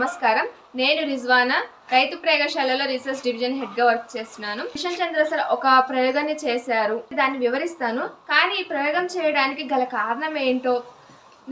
నమస్కారం. నేను రిజ్వానా రైతు ప్రయోగశాలలో రీసెర్చ్ డివిజన్ హెడ్గా వర్క్ చేస్తున్నాను. కిషన్ చంద్ర సార్ ఒక ప్రయోగాన్ని చేశారు. దాన్ని వివరిస్తాను. కానీ ఈ ప్రయోగం చేయడానికి గల కారణం ఏంటో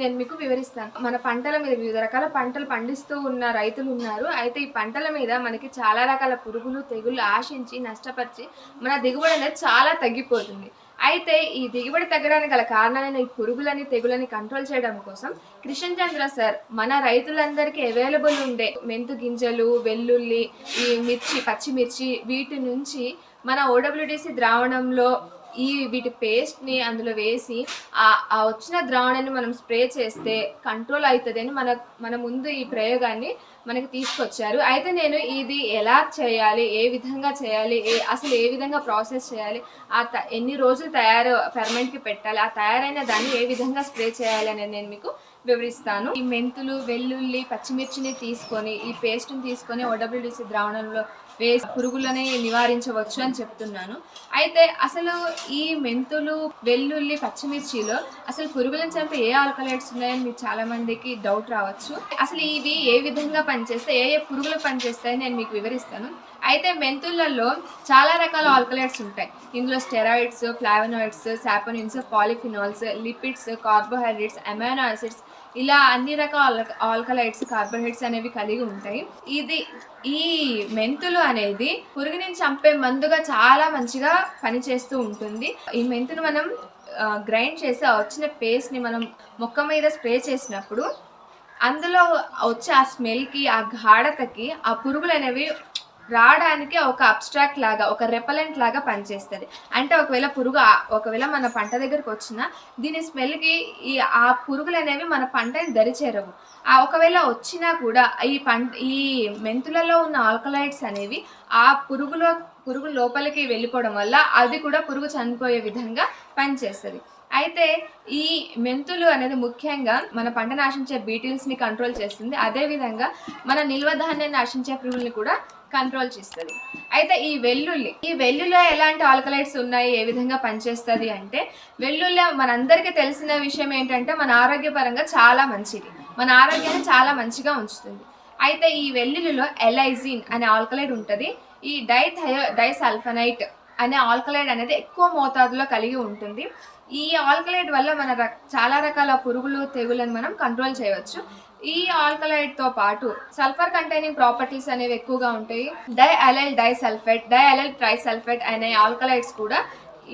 నేను మీకు వివరిస్తాను. మన పంటల మీద వివిధ రకాల పంటలు పండిస్తూ ఉన్న రైతులు ఉన్నారు. అయితే ఈ పంటల మీద మనకి చాలా రకాల పురుగులు తెగుళ్ళు ఆశించి నష్టపరిచి మన దిగుబడి అనేది చాలా తగ్గిపోతుంది. అయితే ఈ దిగుబడి తగ్గడానికి గల కారణమైన ఈ పురుగులని తెగులని కంట్రోల్ చేయడం కోసం కృష్ణ చంద్ర సార్ మన రైతులందరికీ అవైలబుల్ ఉండే మెంతు గింజలు వెల్లుల్లి ఈ మిర్చి పచ్చిమిర్చి వీటి నుంచి మన ఓడబ్ల్యూడిసి ద్రావణంలో ఈ వీటి పేస్ట్ని అందులో వేసి ఆ ఆ వచ్చిన ద్రావణాన్ని మనం స్ప్రే చేస్తే కంట్రోల్ అవుతుంది అని మన మన ముందు ఈ ప్రయోగాన్ని మనకి తీసుకొచ్చారు. అయితే నేను ఇది ఎలా చేయాలి? ఏ విధంగా చేయాలి? ఏ అసలు ఏ విధంగా ప్రాసెస్ చేయాలి? ఆ ఎన్ని రోజులు తయారు ఫెర్మెంట్కి పెట్టాలి? ఆ తయారైన దాన్ని ఏ విధంగా స్ప్రే చేయాలి అనేది నేను మీకు వివరిస్తాను. ఈ మెంతులు వెల్లుల్లి పచ్చిమిర్చిని తీసుకొని ఈ పేస్ట్ని తీసుకొని ఓడబ్ల్యూడిసి ద్రావణంలో వేసి పురుగులని నివారించవచ్చు అని చెప్తున్నాను. అయితే అసలు ఈ మెంతులు వెల్లుల్లి పచ్చిమిర్చిలో అసలు పురుగులను చంపే ఏ ఆల్కలైట్స్ ఉన్నాయని మీకు చాలా మందికి డౌట్ రావచ్చు. అసలు ఇవి ఏ విధంగా పనిచేస్తే ఏ ఏ పురుగులు పనిచేస్తాయని నేను మీకు వివరిస్తాను. అయితే మెంతులలో చాలా రకాల ఆల్కలైట్స్ ఉంటాయి. ఇందులో steroids flavonoids saponins polyphenols lipids carbohydrates amino acids ఇలా అన్ని రకాల ఆల్కలైట్స్ కార్బోహైడ్రేట్స్ అనేవి కలిగి ఉంటాయి. ఇది ఈ మెంతులు అనేది పురుగుని చంపే మందుగా చాలా మంచిగా పనిచేస్తూ ఉంటుంది. ఈ మెంతును మనం గ్రైండ్ చేసి ఆ వచ్చిన పేస్ట్ని మనం మొక్క మీద స్ప్రే చేసినప్పుడు అందులో వచ్చే ఆ స్మెల్కి ఆ గాఢతకి ఆ పురుగులు అనేవి రావడానికి ఒక అబ్స్ట్రాక్ట్ లాగా ఒక రెపలెంట్ లాగా పనిచేస్తుంది. అంటే ఒకవేళ పురుగు ఒకవేళ మన పంట దగ్గరకు వచ్చినా దీని స్మెల్కి ఈ ఆ పురుగులు అనేవి మన పంటని దరిచేరవు. ఆ ఒకవేళ వచ్చినా కూడా ఈ పంట ఈ మెంతులలో ఉన్న ఆల్కలైడ్స్ అనేవి ఆ పురుగులో పురుగు లోపలికి వెళ్ళిపోవడం వల్ల అది కూడా పురుగు చనిపోయే విధంగా పనిచేస్తుంది. అయితే ఈ మెంతులు అనేది ముఖ్యంగా మన పంట నాశించే బీటిల్స్ని కంట్రోల్ చేస్తుంది. అదేవిధంగా మన నిల్వ ధాన్యాన్ని నాశించే పురుగుల్ని కూడా కంట్రోల్ చేస్తుంది. అయితే ఈ వెల్లుల్లి ఈ వెల్లుల్లో ఎలాంటి ఆల్కలైట్స్ ఉన్నాయి? ఏ విధంగా పనిచేస్తుంది అంటే వెల్లుల్లి మనందరికీ తెలిసిన విషయం ఏంటంటే మన ఆరోగ్యపరంగా చాలా మంచిది. మన ఆరోగ్యాన్ని చాలా మంచిగా ఉంచుతుంది. అయితే ఈ వెల్లుల్లిలో ఎలైజిన్ అనే ఆల్కలైడ్ ఉంటుంది. ఈ డైథయో డైసల్ఫనైట్ అనే ఆల్కలైడ్ అనేది ఎక్కువ మోతాదులో కలిగి ఉంటుంది. ఈ ఆల్కలైడ్ వల్ల మన చాలా రకాల పురుగులు తెగులను మనం కంట్రోల్ చేయవచ్చు. ఈ ఆల్కలైడ్తో పాటు సల్ఫర్ కంటైనింగ్ ప్రాపర్టీస్ అనేవి ఎక్కువగా ఉంటాయి. Di allyl disulphate di allyl trisulphate అనే ఆల్కలైడ్స్ కూడా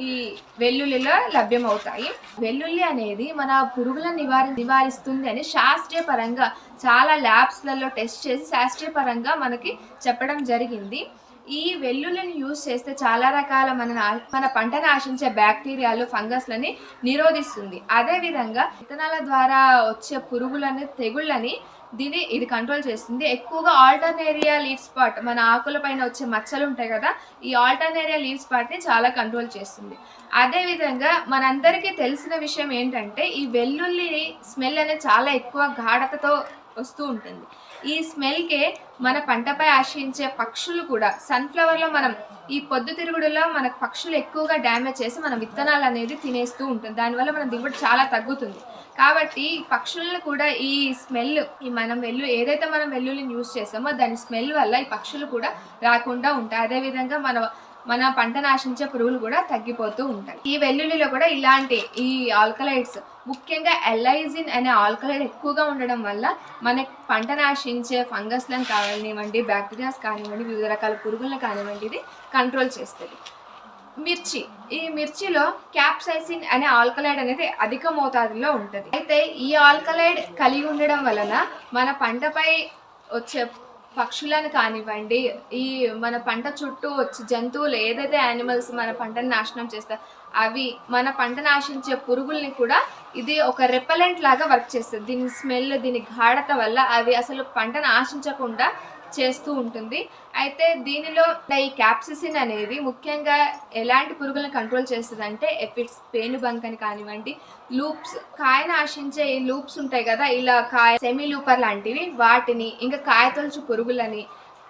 ఈ వెల్లుల్లిలో లభ్యమవుతాయి. వెల్లుల్లి అనేది మన పురుగులను నివారి నివారిస్తుంది అని శాస్త్రీయ పరంగా చాలా ల్యాబ్స్లలో టెస్ట్ చేసి శాస్త్రీయ పరంగా మనకి చెప్పడం జరిగింది. ఈ వెల్లుల్లిని యూజ్ చేస్తే చాలా రకాల మన మన పంటను ఆశించే బ్యాక్టీరియాలు ఫంగస్లని నిరోధిస్తుంది. అదేవిధంగా విత్తనాల ద్వారా వచ్చే పురుగులని తెగుళ్ళని దీన్ని ఇది కంట్రోల్ చేస్తుంది. ఎక్కువగా ఆల్టర్నేరియా లీవ్ స్పాట్ మన ఆకుల పైన వచ్చే మచ్చలు ఉంటాయి కదా ఈ ఆల్టర్నేరియా లీవ్ స్పాట్ని చాలా కంట్రోల్ చేస్తుంది. అదేవిధంగా మనందరికీ తెలిసిన విషయం ఏంటంటే ఈ వెల్లుల్లి స్మెల్ అనేది చాలా ఎక్కువ గాఢతతో వస్తూ ఉంటుంది. ఈ స్మెల్కే మన పంటపై ఆశ్రయించే పక్షులు కూడా సన్ఫ్లవర్లో మనం ఈ పొద్దు తిరుగుడులో మన పక్షులు ఎక్కువగా డ్యామేజ్ చేసి మన విత్తనాలు అనేది తినేస్తూ ఉంటుంది. దానివల్ల మన దిగుబడి చాలా తగ్గుతుంది. కాబట్టి పక్షులను కూడా ఈ స్మెల్ ఈ మనం వెల్లు ఏదైతే మనం వెల్లుల్లిని యూజ్ చేసామో దాని స్మెల్ వల్ల ఈ పక్షులు కూడా రాకుండా ఉంటాయి. అదేవిధంగా మన మన పంట నాశించే పురుగులు కూడా తగ్గిపోతూ ఉంటాయి. ఈ వెల్లుల్లిలో కూడా ఇలాంటి ఈ ఆల్కలైడ్స్ ముఖ్యంగా ఎలైజిన్ అనే ఆల్కలైడ్ ఎక్కువగా ఉండడం వల్ల మన పంట నాశించే ఫంగస్లను కానివ్వండి బ్యాక్టీరియాస్ కానివ్వండి వివిధ రకాల పురుగులను కానివ్వండి ఇది కంట్రోల్ చేస్తుంది. మిర్చి ఈ మిర్చిలో క్యాప్సైసిన్ అనే ఆల్కలైడ్ అనేది అధిక మోతాదులో ఉంటుంది. అయితే ఈ ఆల్కలైడ్ కలిగి ఉండడం వలన మన పంటపై వచ్చే పక్షులను కానివ్వండి ఈ మన పంట చుట్టూ వచ్చే జంతువులు ఏదైతే యానిమల్స్ మన పంటను నాశనం చేస్తాయి అవి మన పంట నాశించే పురుగుల్ని కూడా ఇది ఒక రెపలెంట్ లాగా వర్క్ చేస్తుంది. దీని స్మెల్ దీని గాఢత వల్ల అవి అసలు పంటను ఆశించకుండా చేస్తూ ఉంటుంది. అయితే దీనిలో ఈ క్యాప్సిసిన్ అనేది ముఖ్యంగా ఎలాంటి పురుగులను కంట్రోల్ చేస్తుంది అంటే పేను పేనుబంక్ అని కానివ్వండి లూప్స్ కాయను ఆశించే ఈ లూప్స్ ఉంటాయి కదా ఇలా కాయ సెమీ లూపర్ లాంటివి వాటిని ఇంకా కాయతొలుచు పురుగులని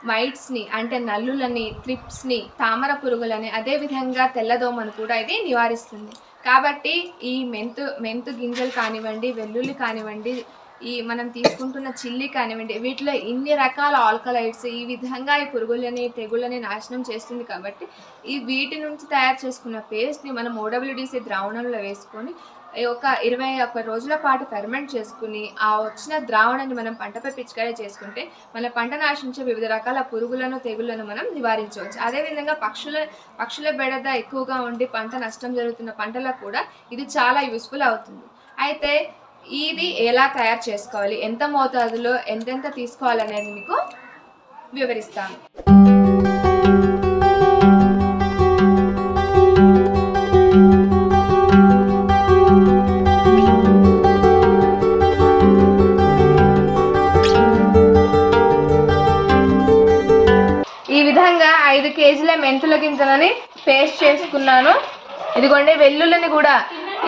మైట్స్ని అంటే నల్లులని త్రిప్స్ని తామర పురుగులని అదేవిధంగా తెల్లదోమను కూడా ఇది నివారిస్తుంది. కాబట్టి ఈ మెంతు మెంతు గింజలు కానివ్వండి వెల్లుల్లి కానివ్వండి ఈ మనం తీసుకుంటున్న చిల్లీ కానివ్వండి వీటిలో ఇన్ని రకాల ఆల్కలైడ్స్ ఈ విధంగా ఈ పురుగులని తెగుళ్ళని నాశనం చేస్తుంది కాబట్టి ఈ వీటి నుంచి తయారు చేసుకున్న పేస్ట్ని మనం ఓడబ్ల్యూడిసి ద్రావణంలో వేసుకొని ఒక ఇరవై ఒక్క రోజుల పాటు ఫెర్మెంట్ చేసుకుని ఆ వచ్చిన ద్రావణాన్ని మనం పంటపై పిచికారీ చేసుకుంటే మన పంట నాశించే వివిధ రకాల పురుగులను తెగుళ్ళను మనం నివారించవచ్చు. అదేవిధంగా పక్షుల పక్షుల బెడద ఎక్కువగా ఉండి పంట నష్టం జరుగుతున్న పంటలకు కూడా ఇది చాలా యూస్ఫుల్ అవుతుంది. అయితే ఇది ఎలా తయారు చేసుకోవాలి? ఎంత మోతాదులో ఎంతెంత తీసుకోవాలనేది మీకు వివరిస్తాను. ఈ విధంగా ఐదు కేజీల మెంతుల గింజలని పేస్ట్ చేసుకున్నాను. ఇదిగోండి వెల్లుల్లిని కూడా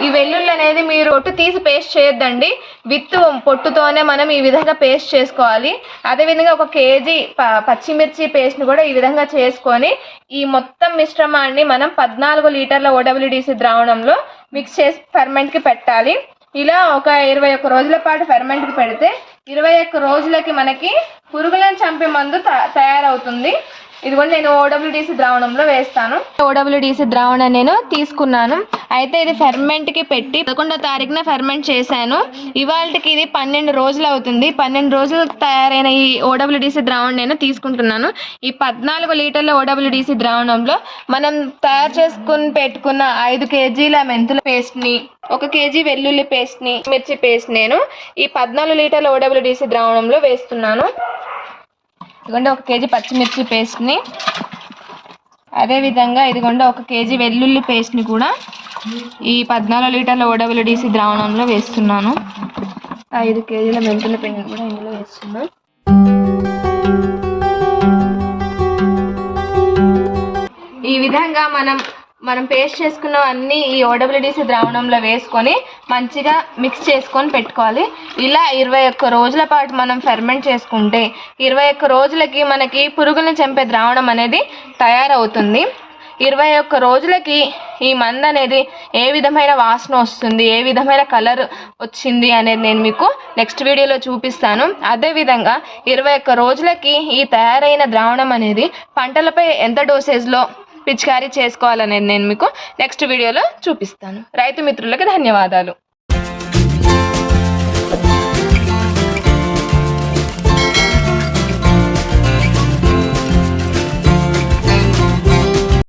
ఈ వెల్లుల్లి అనేది మీరు పొట్టు తీసి పేస్ట్ చేయొద్దండి. విత్ పొట్టుతోనే మనం ఈ విధంగా పేస్ట్ చేసుకోవాలి. అదేవిధంగా ఒక కేజీ ప- పచ్చిమిర్చి పేస్ట్ని కూడా ఈ విధంగా చేసుకొని ఈ మొత్తం మిశ్రమాన్ని మనం పద్నాలుగు లీటర్ల ఓడబ్ల్యూడిసి ద్రావణంలో మిక్స్ చేసి ఫెర్మెంట్కి పెట్టాలి. ఇలా ఒక ఇరవై ఒక్క రోజుల పాటు ఫెర్మెంట్కి పెడితే ఇరవై ఒక్క రోజులకి మనకి పురుగులను చంపే మందు త- తయారవుతుంది. ఇది కూడా నేను ఓడబ్ల్యూడిసి ద్రావణంలో వేస్తాను. ఓడబ్ల్యూడిసి ద్రావణం నేను తీసుకున్నాను. అయితే ఇది ఫెర్మెంట్కి పెట్టి పదకొండో తారీఖున ఫెర్మెంట్ చేశాను. ఇవాళకి ఇది పన్నెండు రోజులు అవుతుంది. పన్నెండు రోజులకు తయారైన ఈ ఓడబ్ల్యూడిసి ద్రావణం నేను తీసుకుంటున్నాను. ఈ పద్నాలుగు లీటర్ల ఓడబ్ల్యూడిసి ద్రావణంలో మనం తయారు చేసుకుని పెట్టుకున్న ఐదు కేజీల మెంతుల పేస్ట్ని ఒక కేజీ వెల్లుల్లి పేస్ట్ని మిర్చి పేస్ట్ నేను ఈ పద్నాలుగు లీటర్ల ఓడబ్ల్యూడిసి ద్రావణంలో వేస్తున్నాను. ఇదిగోండి ఒక కేజీ పచ్చిమిర్చి పేస్ట్ని. అదేవిధంగా ఇదిగోండి ఒక కేజీ వెల్లుల్లి పేస్ట్ని కూడా ఈ పద్నాలుగు లీటర్ల ఓడబ్ల్యూడిసి ద్రావణంలో వేస్తున్నాను. ఐదు కేజీల మెంతుల పిండి కూడా ఇందులో వేస్తున్నాను. ఈ విధంగా మనం మనం పేస్ట్ చేసుకున్న అన్ని ఈ ఓడబ్ల్యూడిసి ద్రావణంలో వేసుకొని మంచిగా మిక్స్ చేసుకొని పెట్టుకోవాలి. ఇలా ఇరవై ఒక్క రోజుల పాటు మనం ఫెర్మెంట్ చేసుకుంటే ఇరవై ఒక్క రోజులకి మనకి పురుగులను చంపే ద్రావణం అనేది తయారవుతుంది. ఇరవై ఒక్క రోజులకి ఈ మందు అనేది ఏ విధమైన వాసన వస్తుంది ఏ విధమైన కలర్ వచ్చింది అనేది నేను మీకు నెక్స్ట్ వీడియోలో చూపిస్తాను. అదేవిధంగా ఇరవై ఒక్క రోజులకి ఈ తయారైన ద్రావణం అనేది పంటలపై ఎంత డోసేజ్లో పిచికారీ చేసుకోవాలనేది నేను మీకు నెక్స్ట్ వీడియోలో చూపిస్తాను. రైతు మిత్రులకు ధన్యవాదాలు.